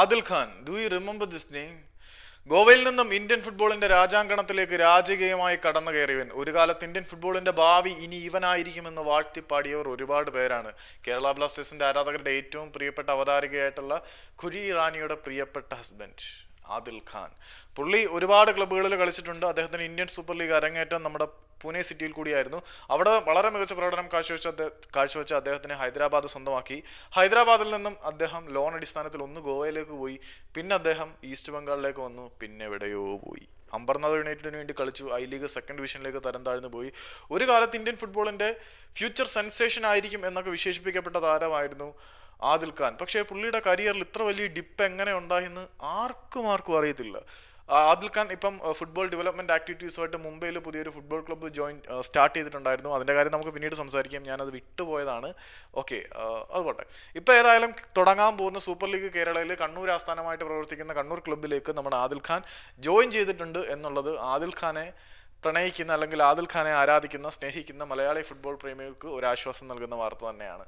Adil Khan do you remember this name ഗോവയിൽ നിന്നും Indian ഫുട്ബോളിന്റെ രാജാങ്കണത്തിലേക്ക് രാജകീയമായി കടന്നു കയറിയവൻ ഒരു കാലത്ത് ഇന്ത്യൻ ഫുട്ബോളിന്റെ ഭാവി ഇനി ഇവനായിരിക്കുമെന്ന് വാഴ്ത്തിപ്പാടിയവർ ഒരുപാട് പേരാണ്. കേരള ബ്ലാസ്റ്റേഴ്സിന്റെ ആരാധകരുടെ ഏറ്റവും പ്രിയപ്പെട്ട അവതാരികയായിട്ടുള്ള ഖുരി ഇറാനിയുടെ പ്രിയപ്പെട്ട ഹസ്ബൻഡ് ആദിൽ ഖാൻ. പുള്ളി ഒരുപാട് ക്ലബ്ബുകളിൽ കളിച്ചിട്ടുണ്ട്. അദ്ദേഹത്തിന് ഇന്ത്യൻ സൂപ്പർ ലീഗ് അരങ്ങേറ്റം നമ്മുടെ പൂനെ സിറ്റിയിൽ കൂടിയായിരുന്നു. അവിടെ വളരെ മികച്ച പ്രകടനം കാഴ്ചവെച്ച കാഴ്ചവെച്ച അദ്ദേഹത്തിന് ഹൈദരാബാദ് സ്വന്തമാക്കി. ഹൈദരാബാദിൽ നിന്നും അദ്ദേഹം ലോൺ അടിസ്ഥാനത്തിൽ ഒന്ന് ഗോവയിലേക്ക് പോയി. പിന്നെ അദ്ദേഹം ഈസ്റ്റ് ബംഗാളിലേക്ക് വന്നു. പിന്നെ എവിടെയോ പോയി. അംബർനാഥ് യുണൈറ്റഡിന് വേണ്ടി കളിച്ചു. ഐ ലീഗ് സെക്കൻഡ് ഡിവിഷനിലേക്ക് തരം താഴ്ന്നു പോയി. ഒരു കാലത്ത് ഇന്ത്യൻ ഫുട്ബോളിന്റെ ഫ്യൂച്ചർ സെൻസേഷൻ ആയിരിക്കും എന്നൊക്കെ വിശേഷിപ്പിക്കപ്പെട്ട താരമായിരുന്നു ആദിൽ ഖാൻ. പക്ഷേ പുള്ളിയുടെ കരിയറിൽ ഇത്ര വലിയ ഡിപ്പ് എങ്ങനെ ഉണ്ടായെന്ന് ആർക്കും ആർക്കും അറിയത്തില്ല. ആദിൽ ഖാൻ ഇപ്പം ഫുട്ബോൾ ഡെവലപ്മെന്റ് ആക്ടിവിറ്റീസുമായിട്ട് മുംബൈയിൽ പുതിയൊരു ഫുട്ബോൾ ക്ലബ്ബ് ജോയിൻ സ്റ്റാർട്ട് ചെയ്തിട്ടുണ്ടായിരുന്നു. അതിന്റെ കാര്യം നമുക്ക് പിന്നീട് സംസാരിക്കാം. ഞാനത് വിട്ടുപോയതാണ്. ഓക്കെ അതുപോലെ ഇപ്പോൾ ഇപ്പൊ ഏതായാലും തുടങ്ങാൻ പോകുന്ന സൂപ്പർ ലീഗ് കേരളയിൽ കണ്ണൂർ ആസ്ഥാനമായിട്ട് പ്രവർത്തിക്കുന്ന കണ്ണൂർ ക്ലബ്ബിലേക്ക് നമ്മുടെ ആദിൽ ഖാൻ ജോയിൻ ചെയ്തിട്ടുണ്ട് എന്നുള്ളത് ആദിൽ ഖാനെ പ്രണയിക്കുന്ന അല്ലെങ്കിൽ ആദിൽ ഖാനെ ആരാധിക്കുന്ന സ്നേഹിക്കുന്ന മലയാളി ഫുട്ബോൾ പ്രേമികൾക്ക് ഒരു ആശ്വാസം നൽകുന്ന വാർത്ത തന്നെയാണ്.